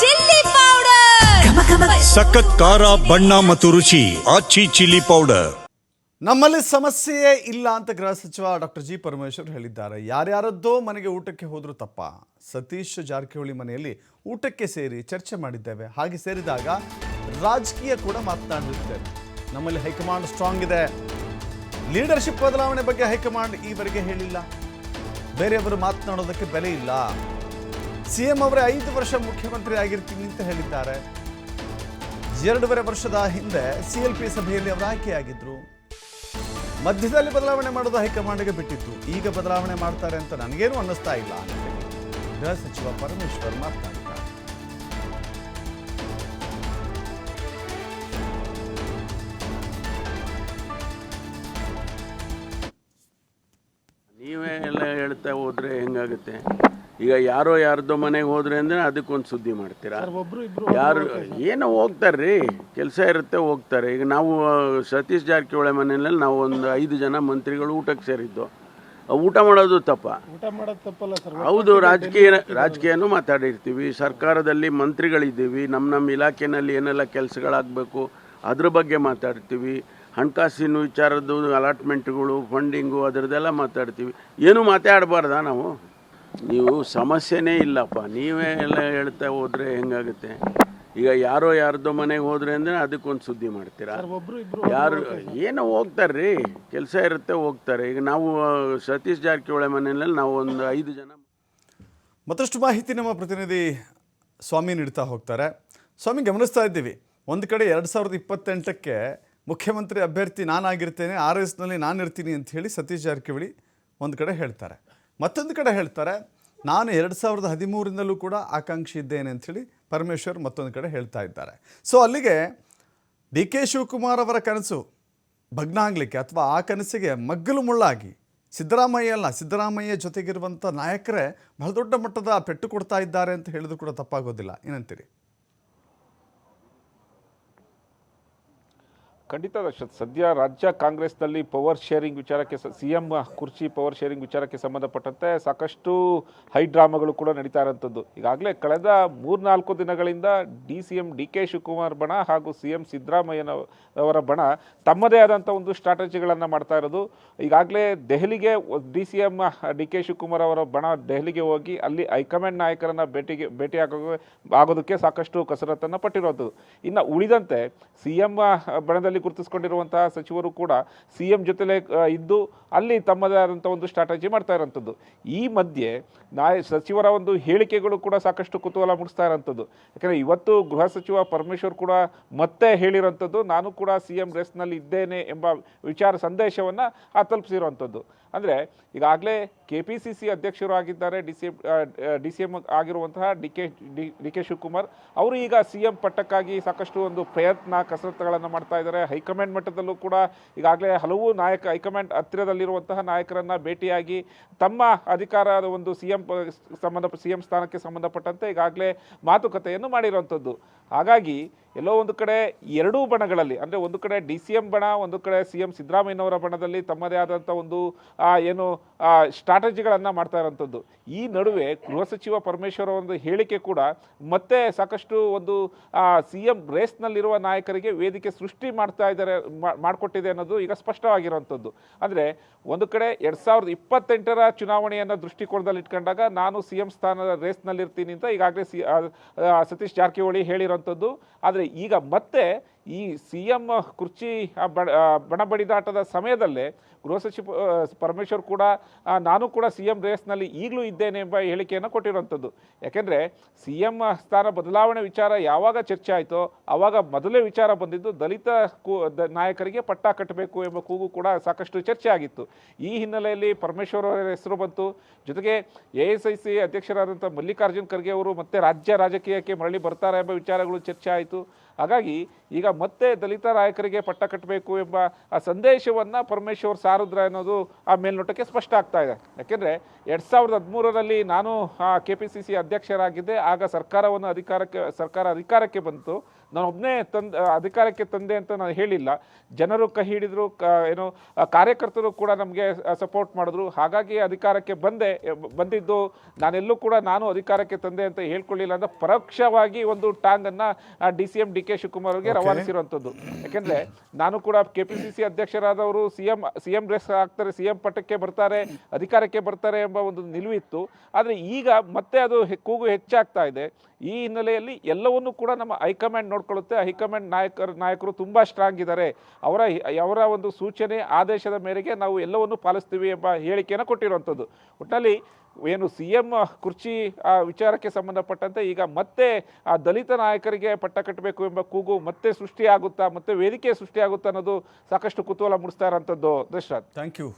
Chilli powder. ಸಖತ್ ಖಾರ ಬಣ್ಣ ಮತ್ತು ರುಚಿ ಆಚಿ ಚಿಲ್ಲಿ ಪೌಡರ್. ನಮ್ಮಲ್ಲಿ ಸಮಸ್ಯೆಯೇ ಇಲ್ಲ ಅಂತ ಗೃಹ ಸಚಿವ ಡಾಕ್ಟರ್ ಜಿ ಪರಮೇಶ್ವರ್ ಹೇಳಿದ್ದಾರೆ. ಯಾರ್ಯಾರದ್ದೋ ಮನೆಗೆ ಊಟಕ್ಕೆ ಹೋದರೂ ತಪ್ಪ. ಸತೀಶ್ ಜಾರಕಿಹೊಳಿ ಮನೆಯಲ್ಲಿ ಊಟಕ್ಕೆ ಸೇರಿ ಚರ್ಚೆ ಮಾಡಿದ್ದೇವೆ. ಹಾಗೆ ಸೇರಿದಾಗ ರಾಜಕೀಯ ಕೂಡ ಮಾತನಾಡಿರುತ್ತೇವೆ ನಮ್ಮಲ್ಲಿ ಹೈಕಮಾಂಡ್ ಸ್ಟ್ರಾಂಗ್ ಇದೆ. ಲೀಡರ್ಶಿಪ್ ಬದಲಾವಣೆ ಬಗ್ಗೆ ಹೈಕಮಾಂಡ್ ಈವರೆಗೆ ಹೇಳಿಲ್ಲ. ಬೇರೆಯವರು ಮಾತನಾಡೋದಕ್ಕೆ ಬೆಲೆ ಇಲ್ಲ. ಸಿ ಎಂ ಅವರೇ ಐದು ವರ್ಷ ಮುಖ್ಯಮಂತ್ರಿ ಆಗಿರ್ತೀನಿ ಅಂತ ಹೇಳಿದ್ದಾರೆ. ಎರಡೂವರೆ ವರ್ಷದ ಹಿಂದೆ ಸಿ ಎಲ್ ಪಿ ಸಭೆಯಲ್ಲಿ ಅವರು ಆಯ್ಕೆಯಾಗಿದ್ರು. ಮಧ್ಯದಲ್ಲಿ ಬದಲಾವಣೆ ಮಾಡೋದು ಹೈಕಮಾಂಡ್ಗೆ ಬಿಟ್ಟಿತ್ತು ಈಗ ಬದಲಾವಣೆ ಮಾಡ್ತಾರೆ ಅಂತ ನನಗೇನು ಅನ್ನಿಸ್ತಾ ಇಲ್ಲ ಗೃಹ ಸಚಿವ ಪರಮೇಶ್ವರ್ ಮಾತನಾಡಿದ್ದಾರೆ ಹೇಳ್ತಾ ಹೋದ್ರೆ ಹೆಂಗಾಗುತ್ತೆ? ಈಗ ಯಾರೋ ಯಾರ್ದೋ ಮನೆಗೆ ಹೋದ್ರೆ ಅಂದ್ರೆ ಅದಕ್ಕೊಂದು ಸುದ್ದಿ ಮಾಡ್ತೀರಾ? ಯಾರು ಏನೋ ಹೋಗ್ತಾರ್ರಿ ಕೆಲಸ ಇರುತ್ತೆ ಹೋಗ್ತಾರೆ. ಈಗ ನಾವು ಸತೀಶ್ ಜಾರಕಿಹೊಳಿ ಮನೆಯಲ್ಲಿ ನಾವು ಒಂದು ಐದು ಜನ ಮಂತ್ರಿಗಳು ಊಟಕ್ಕೆ ಸೇರಿದ್ದು. ಊಟ ಮಾಡೋದು ತಪ್ಪ. ಊಟ ಮಾಡೋದು ತಪ್ಪಲ್ಲ ಸರ್. ಹೌದು ರಾಜಕೀಯ ರಾಜಕೀಯನೂ ಮಾತಾಡಿರ್ತೀವಿ. ಸರ್ಕಾರದಲ್ಲಿ ಮಂತ್ರಿಗಳಿದ್ದೀವಿ. ನಮ್ಮ ನಮ್ಮ ಇಲಾಖೆನಲ್ಲಿ ಏನೆಲ್ಲ ಕೆಲಸಗಳಾಗಬೇಕು ಅದ್ರ ಬಗ್ಗೆ ಮಾತಾಡ್ತೀವಿ. ಹಣಕಾಸಿನ ವಿಚಾರದ್ದು ಅಲಾಟ್ಮೆಂಟ್ಗಳು ಫಂಡಿಂಗು ಅದರದ್ದೆಲ್ಲ ಮಾತಾಡ್ತೀವಿ. ಏನು ಮಾತಾಡಬಾರ್ದ ನಾವು? ನೀವು ಸಮಸ್ಯೆನೇ ಇಲ್ಲಪ್ಪ. ನೀವೇ ಎಲ್ಲ ಹೇಳ್ತಾ ಹೋದರೆ ಹೆಂಗಾಗುತ್ತೆ? ಈಗ ಯಾರೋ ಯಾರ್ದೋ ಮನೆಗೆ ಹೋದ್ರೆ ಅಂದರೆ ಅದಕ್ಕೊಂದು ಸುದ್ದಿ ಮಾಡ್ತೀರಾ? ಯಾರು ಏನೋ ಹೋಗ್ತಾರೆ ರೀ ಕೆಲಸ ಇರುತ್ತೆ ಹೋಗ್ತಾರೆ. ಈಗ ನಾವು ಸತೀಶ್ ಜಾರಕಿಹೊಳಿ ಮನೆಯಲ್ಲಿ ನಾವು ಒಂದು ಐದು ಜನ ಮತ್ತಷ್ಟು ಮಾಹಿತಿ ನಮ್ಮ ಪ್ರತಿನಿಧಿ ಸ್ವಾಮಿ ನೀಡ್ತಾ ಹೋಗ್ತಾರೆ. ಸ್ವಾಮಿ ಗಮನಿಸ್ತಾ ಇದ್ದೀವಿ. ಒಂದು ಕಡೆ ಎರಡು ಸಾವಿರದ ಇಪ್ಪತ್ತೆಂಟಕ್ಕೆ ಮುಖ್ಯಮಂತ್ರಿ ಅಭ್ಯರ್ಥಿ ನಾನಾಗಿರ್ತೇನೆ, ಆರ್ ಎಸ್ನಲ್ಲಿ ನಾನು ಇರ್ತೀನಿ ಅಂತ ಹೇಳಿ ಸತೀಶ್ ಜಾರಕಿಹೊಳಿ ಒಂದು ಕಡೆ ಹೇಳ್ತಾರೆ. ಮತ್ತೊಂದು ಕಡೆ ಹೇಳ್ತಾರೆ, ನಾನು ಎರಡು ಸಾವಿರದ ಹದಿಮೂರಿಂದಲೂ ಕೂಡ ಆಕಾಂಕ್ಷಿ ಇದ್ದೇನೆ ಅಂಥೇಳಿ ಪರಮೇಶ್ವರ್ ಮತ್ತೊಂದು ಕಡೆ ಹೇಳ್ತಾ ಇದ್ದಾರೆ. ಸೊ ಅಲ್ಲಿಗೆ ಡಿ ಕೆ ಶಿವಕುಮಾರ್ ಅವರ ಕನಸು ಭಗ್ನ ಆಗಲಿಕ್ಕೆ ಅಥವಾ ಆ ಕನಸಿಗೆ ಮಗ್ಗಲು ಮುಳ್ಳಾಗಿ ಸಿದ್ದರಾಮಯ್ಯ ಅಲ್ಲ, ಸಿದ್ದರಾಮಯ್ಯ ಜೊತೆಗಿರುವಂಥ ನಾಯಕರೇ ಬಹಳ ದೊಡ್ಡ ಮಟ್ಟದ ಪೆಟ್ಟು ಕೊಡ್ತಾ ಇದ್ದಾರೆ ಅಂತ ಹೇಳಿದ್ರು ಕೂಡ ತಪ್ಪಾಗೋದಿಲ್ಲ. ಏನಂತೀರಿ? ಖಂಡಿತ ದಕ್ಷತ್ ಸದ್ಯ ರಾಜ್ಯ ಕಾಂಗ್ರೆಸ್ನಲ್ಲಿ ಪವರ್ ಶೇರಿಂಗ್ ವಿಚಾರಕ್ಕೆ ಸಿ ಎಂ ಕುರ್ಚಿ ಪವರ್ ಶೇರಿಂಗ್ ವಿಚಾರಕ್ಕೆ ಸಂಬಂಧಪಟ್ಟಂತೆ ಸಾಕಷ್ಟು ಹೈ ಡ್ರಾಮಾಗಳು ಕೂಡ ನಡೀತಾ ಇರೋಂಥದ್ದು. ಈಗಾಗಲೇ ಕಳೆದ ಮೂರ್ನಾಲ್ಕು ದಿನಗಳಿಂದ D C M D K Shivakumar ಬಣ ಹಾಗೂ ಸಿ ಎಂ ಸಿದ್ದರಾಮಯ್ಯನವರ ಬಣ ತಮ್ಮದೇ ಆದಂಥ ಒಂದು ಸ್ಟ್ರಾಟಜಿಗಳನ್ನು ಮಾಡ್ತಾ ಇರೋದು. ಈಗಾಗಲೇ ದೆಹಲಿಗೆ D C M D K Shivakumar ಅವರ ಬಣ ದೆಹಲಿಗೆ ಹೋಗಿ ಅಲ್ಲಿ ಹೈಕಮಾಂಡ್ ನಾಯಕರನ್ನು ಭೇಟಿಗೆ, ಭೇಟಿ ಆಗೋ ಆಗೋದಕ್ಕೆ ಸಾಕಷ್ಟು ಕಸರತ್ತನ್ನು ಪಟ್ಟಿರೋದು. ಇನ್ನು ಉಳಿದಂತೆ ಸಿ ಎಂ ಬಣದಲ್ಲಿ ಗುರುತಿಸ್ಕೊಂಡಿರುವಂತಹ ಸಚಿವರು ಕೂಡ ಸಿ ಎಂ ಜೊತೆಲೇ ಇದ್ದು ಅಲ್ಲಿ ತಮ್ಮದೇ ಆದಂಥ ಒಂದು ಸ್ಟ್ರಾಟಜಿ ಮಾಡ್ತಾ ಇರೋಂಥದ್ದು. ಈ ಮಧ್ಯೆ ನಾಯ, ಸಚಿವರ ಒಂದು ಹೇಳಿಕೆಗಳು ಕೂಡ ಸಾಕಷ್ಟು ಕುತೂಹಲ ಮೂಡಿಸ್ತಾ ಇರೋಂಥದ್ದು. ಯಾಕಂದರೆ ಇವತ್ತು ಗೃಹ ಸಚಿವ ಪರಮೇಶ್ವರ್ ಕೂಡ ಮತ್ತೆ ಹೇಳಿರೋಂಥದ್ದು, ನಾನು ಕೂಡ ಸಿ ಎಂ ರೇಸ್ನಲ್ಲಿ ಇದ್ದೇನೆ ಎಂಬ ವಿಚಾರ ಸಂದೇಶವನ್ನು ತಲುಪಿಸಿರುವಂಥದ್ದು ಅಂದರೆ ಈಗಾಗಲೇ ಕೆ ಪಿ ಸಿ ಸಿ ಅಧ್ಯಕ್ಷರು ಆಗಿದ್ದಾರೆ D C D C M ಆಗಿರುವಂತಹ D K D D K Shivakumar. ಅವರು ಈಗ ಸಿ ಎಂ ಪಟ್ಟಕ್ಕಾಗಿ ಸಾಕಷ್ಟು ಒಂದು ಪ್ರಯತ್ನ, ಕಸರತ್ತುಗಳನ್ನು ಮಾಡ್ತಾ ಇದ್ದಾರೆ. ಹೈಕಮಾಂಡ್ ಮಟ್ಟದಲ್ಲೂ ಕೂಡ ಈಗಾಗಲೇ ಹಲವು ನಾಯಕ, ಹೈಕಮಾಂಡ್ ಹತ್ತಿರದಲ್ಲಿರುವಂತಹ ನಾಯಕರನ್ನು ಭೇಟಿಯಾಗಿ ತಮ್ಮ ಅಧಿಕಾರದ ಒಂದು ಸಿ ಎಂ ಸಂಬಂಧ ಸಿ ಎಂ ಸ್ಥಾನಕ್ಕೆ ಸಂಬಂಧಪಟ್ಟಂತೆ ಈಗಾಗಲೇ ಮಾತುಕತೆಯನ್ನು ಮಾಡಿರುವಂಥದ್ದು. ಹಾಗಾಗಿ ಎಲ್ಲೋ ಒಂದು ಕಡೆ ಎರಡೂ ಬಣಗಳಲ್ಲಿ, ಅಂದರೆ ಒಂದು ಕಡೆ ಡಿ ಸಿ ಎಂ ಬಣ, ಒಂದು ಕಡೆ ಸಿ ಎಂ ಸಿದ್ದರಾಮಯ್ಯನವರ ಬಣದಲ್ಲಿ ತಮ್ಮದೇ ಆದಂಥ ಒಂದು ಏನು ಸ್ಟ್ರಾಟಜಿಗಳನ್ನು ಮಾಡ್ತಾ ಇರೋಂಥದ್ದು. ಈ ನಡುವೆ ಗೃಹ ಸಚಿವ ಪರಮೇಶ್ವರ ಒಂದು ಹೇಳಿಕೆ ಕೂಡ ಮತ್ತೆ ಸಾಕಷ್ಟು ಒಂದು ಸಿ ಎಂ ರೇಸ್ನಲ್ಲಿರುವ ನಾಯಕರಿಗೆ ವೇದಿಕೆ ಸೃಷ್ಟಿ ಮಾಡ್ತಾ ಇದ್ದಾರೆ ಮಾಡಿಕೊಟ್ಟಿದೆ ಅನ್ನೋದು ಈಗ ಸ್ಪಷ್ಟವಾಗಿರುವಂಥದ್ದು ಅಂದರೆ ಒಂದು ಕಡೆ ಎರಡು ಸಾವಿರದ ಇಪ್ಪತ್ತೆಂಟರ ಚುನಾವಣೆಯನ್ನು ದೃಷ್ಟಿಕೋನದಲ್ಲಿ ಇಟ್ಕೊಂಡಾಗ ನಾನು ಸಿ ಎಂ ಸ್ಥಾನದ ರೇಸ್ನಲ್ಲಿರ್ತೀನಿ ಅಂತ ಈಗಾಗಲೇ ಸಿ ಸತೀಶ್ ಜಾರಕಿಹೊಳಿ ಹೇಳಿರೋಂಥದ್ದು. ಆದರೆ ಈಗ ಮತ್ತೆ ಈ ಸಿ ಎಂ ಕುರ್ಚಿ ಬಡ ಬಣ ಬಡಿದಾಟದ ಸಮಯದಲ್ಲೇ ಗೃಹ ಸಚಿವ ಪರಮೇಶ್ವರ್ ಕೂಡ ನಾನು ಕೂಡ ಸಿ ಎಂ ರೇಸ್ನಲ್ಲಿ ಈಗಲೂ ಇದ್ದೇನೆ ಎಂಬ ಹೇಳಿಕೆಯನ್ನು ಕೊಟ್ಟಿರುವಂಥದ್ದು. ಯಾಕೆಂದರೆ ಸಿ ಎಂ ಸ್ಥಾನ ಬದಲಾವಣೆ ವಿಚಾರ ಯಾವಾಗ ಚರ್ಚೆ ಆಯಿತೋ ಆವಾಗ ಮೊದಲೇ ವಿಚಾರ ಬಂದಿದ್ದು ದಲಿತ ಕೂ ನಾಯಕರಿಗೆ ಪಟ್ಟ ಕಟ್ಟಬೇಕು ಎಂಬ ಕೂಗು ಕೂಡ ಸಾಕಷ್ಟು ಚರ್ಚೆ ಆಗಿತ್ತು. ಈ ಹಿನ್ನೆಲೆಯಲ್ಲಿ ಪರಮೇಶ್ವರ್ ಅವರ ಹೆಸರು ಬಂತು. ಜೊತೆಗೆ ಎ ಎಸ್ ಐ ಸಿ ಅಧ್ಯಕ್ಷರಾದಂಥ ಮಲ್ಲಿಕಾರ್ಜುನ್ ಖರ್ಗೆ ಅವರು ಮತ್ತೆ ರಾಜ್ಯ ರಾಜಕೀಯಕ್ಕೆ ಮರಳಿ ಬರ್ತಾರೆ ಎಂಬ ವಿಚಾರಗಳು ಚರ್ಚೆ ಆಯಿತು. ಹಾಗಾಗಿ ಈಗ ಮತ್ತೆ ದಲಿತ ನಾಯಕರಿಗೆ ಪಟ್ಟ ಕಟ್ಟಬೇಕು ಎಂಬ ಆ ಸಂದೇಶವನ್ನು ಪರಮೇಶ್ವರ್ ಸಾರುದ್ರ ಅನ್ನೋದು ಆ ಮೇಲ್ನೋಟಕ್ಕೆ ಸ್ಪಷ್ಟ ಆಗ್ತಾ ಇದೆ. ಯಾಕೆಂದರೆ ಎರಡು ಸಾವಿರದ ಹದಿಮೂರರಲ್ಲಿ ನಾನು ಕೆ ಪಿ ಸಿ ಸಿ ಅಧ್ಯಕ್ಷರಾಗಿದ್ದೆ, ಆಗ ಸರ್ಕಾರವನ್ನು ಅಧಿಕಾರಕ್ಕೆ, ಸರ್ಕಾರ ಅಧಿಕಾರಕ್ಕೆ ಬಂತು. ನಾನು ಒಬ್ಬನೇ ತಂದ ಅಧಿಕಾರಕ್ಕೆ ತಂದೆ ಅಂತ ನಾನು ಹೇಳಿಲ್ಲ. ಜನರು ಕೈ ಹಿಡಿದ್ರು ಕ ಏನು ಕಾರ್ಯಕರ್ತರು ಕೂಡ ನಮಗೆ ಸಪೋರ್ಟ್ ಮಾಡಿದ್ರು. ಹಾಗಾಗಿ ಅಧಿಕಾರಕ್ಕೆ ಬಂದೆ ಬಂದಿದ್ದು ನಾನೆಲ್ಲೂ ಕೂಡ ನಾನು ಅಧಿಕಾರಕ್ಕೆ ತಂದೆ ಅಂತ ಹೇಳ್ಕೊಳ್ಳಿಲ್ಲ ಅಂದ್ರೆ ಪರೋಕ್ಷವಾಗಿ ಒಂದು ಟಾಂಗನ್ನು D C M D K Shivakumar ಅವರಿಗೆ ರವಾನಿಸಿರುವಂಥದ್ದು. ಯಾಕೆಂದರೆ ನಾನು ಕೂಡ K P C C ಅಧ್ಯಕ್ಷರಾದವರು C M C M race ಆಗ್ತಾರೆ ಸಿ ಎಂ ಪಟ್ಟಕ್ಕೆ ಬರ್ತಾರೆ ಅಧಿಕಾರಕ್ಕೆ ಬರ್ತಾರೆ ಎಂಬ ಒಂದು ನಿಲುವಿತ್ತು ಆದರೆ ಈಗ ಮತ್ತೆ ಅದು ಕೂಗು ಹೆಚ್ಚಾಗ್ತಾ ಇದೆ. ಈ ಹಿನ್ನೆಲೆಯಲ್ಲಿ ಎಲ್ಲವನ್ನೂ ಕೂಡ ನಮ್ಮ ಹೈಕಮಾಂಡ್ ನೋಡ್ಕೊಳ್ಳುತ್ತೆ. ಹೈಕಮಾಂಡ್ ನಾಯಕರು ನಾಯಕರು ತುಂಬ ಸ್ಟ್ರಾಂಗ್ ಇದ್ದಾರೆ. ಅವರ ಅವರ ಒಂದು ಸೂಚನೆ, ಆದೇಶದ ಮೇರೆಗೆ ನಾವು ಎಲ್ಲವನ್ನೂ ಪಾಲಿಸ್ತೀವಿ ಎಂಬ ಹೇಳಿಕೆಯನ್ನು ಕೊಟ್ಟಿರುವಂಥದ್ದು. ಒಟ್ಟಿನಲ್ಲಿ ಏನು ಸಿ ಎಂ ಕುರ್ಚಿ ವಿಚಾರಕ್ಕೆ ಸಂಬಂಧಪಟ್ಟಂತೆ ಈಗ ಮತ್ತೆ ಆ ದಲಿತ ನಾಯಕರಿಗೆ ಪಟ್ಟ ಕಟ್ಟಬೇಕು ಎಂಬ ಕೂಗು ಮತ್ತೆ ಸೃಷ್ಟಿಯಾಗುತ್ತಾ, ಮತ್ತೆ ವೇದಿಕೆ ಸೃಷ್ಟಿಯಾಗುತ್ತಾ ಅನ್ನೋದು ಸಾಕಷ್ಟು ಕುತೂಹಲ ಮೂಡಿಸ್ತಾ ಇರೋಂಥದ್ದು ದಶರಥ್ ಥ್ಯಾಂಕ್ ಯು